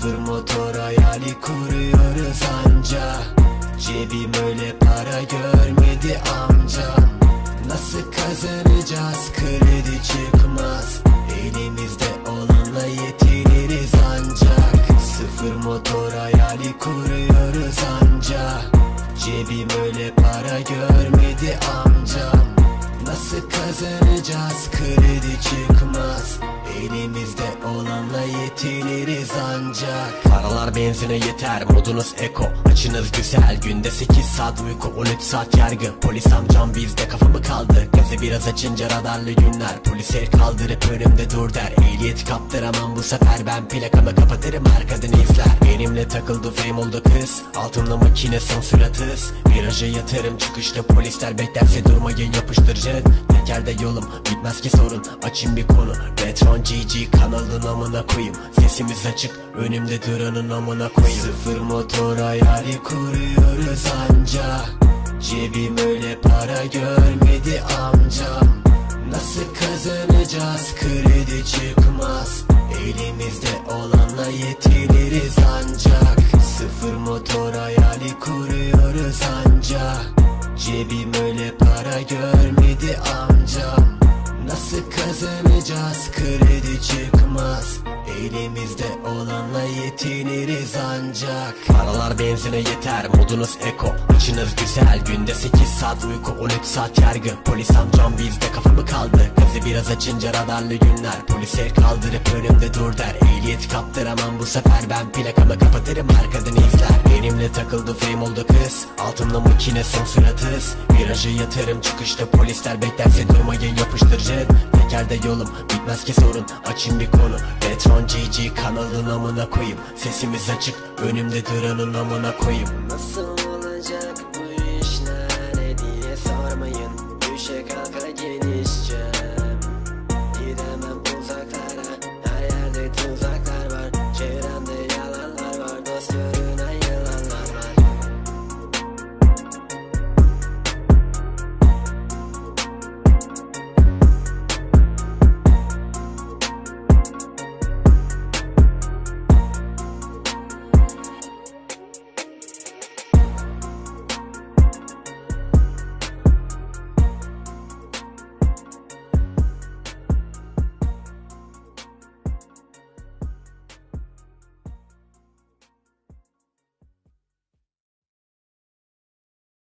Sıfır motor hayali kuruyoruz anca. Cebim öyle para görmedi amcam Nasıl kazanacağız? Kredi çıkmaz. Elimizde olanla yetiniriz ancak. Sıfır motor hayali kuruyoruz anca. Cebim öyle para görmedi amcam Nasıl kazanacağız? Kredi çıkmaz Elimizde olanla yetiniriz ancak. Paralar benzine yeter modunuz eko. Açınız güzel günde 8 saat uyku 13 saat yargı. Polis amcam bizde kafamı kaldı Gazı biraz açınca radarlı günler. Polis el kaldırıp önümde dur der. Ehliyet kaptıramam bu sefer. Ben plakamı kapatırım arkadan izler. Benimle takıldı fame oldu kız. Altımda makine son sürat hız Viraja yatırım çıkışta polisler beklerse durmayın yapıştırıcı Tekerde yolum bitmez ki sorun. Açayım bir konu. Retron GG kanalın amına koyayım. Sesimiz açık önümde duranın amına koyayım. Sıfır motor hayali kuruyoruz anca Cebim öyle para görmedi amcam Nasıl kazanacağız? Kredi çıkmaz. Elimizde olanla yetiniriz ancak. Sıfır motor hayali kuruyoruz anca Cebim öyle para görmedi amcam Elimizde olanla yetiniriz ancak. Paralar benzine yeter modunuz eko. İçiniz güzel günde 8 saat uyku 13 saat yargı. Polis amcam bizde kafamı kaldı? Gazı biraz açınca radarlı günler. Polis el kaldırıp önümde dur der. Ehliyet kaptıramam bu sefer ben plakamı kapatırım arkadan izler. Benimle takıldı fame oldu kız. Altımda makine son sürat hız Virajı yatırım çıkışta polisler beklerse durmayın yapıştırıcı Tekerde yolum bitmez ki sorun. Açayım bir konu. Retron GG kanalın amına koyayım. Sesimiz açık önümde duranın amına koyayım. Nasıl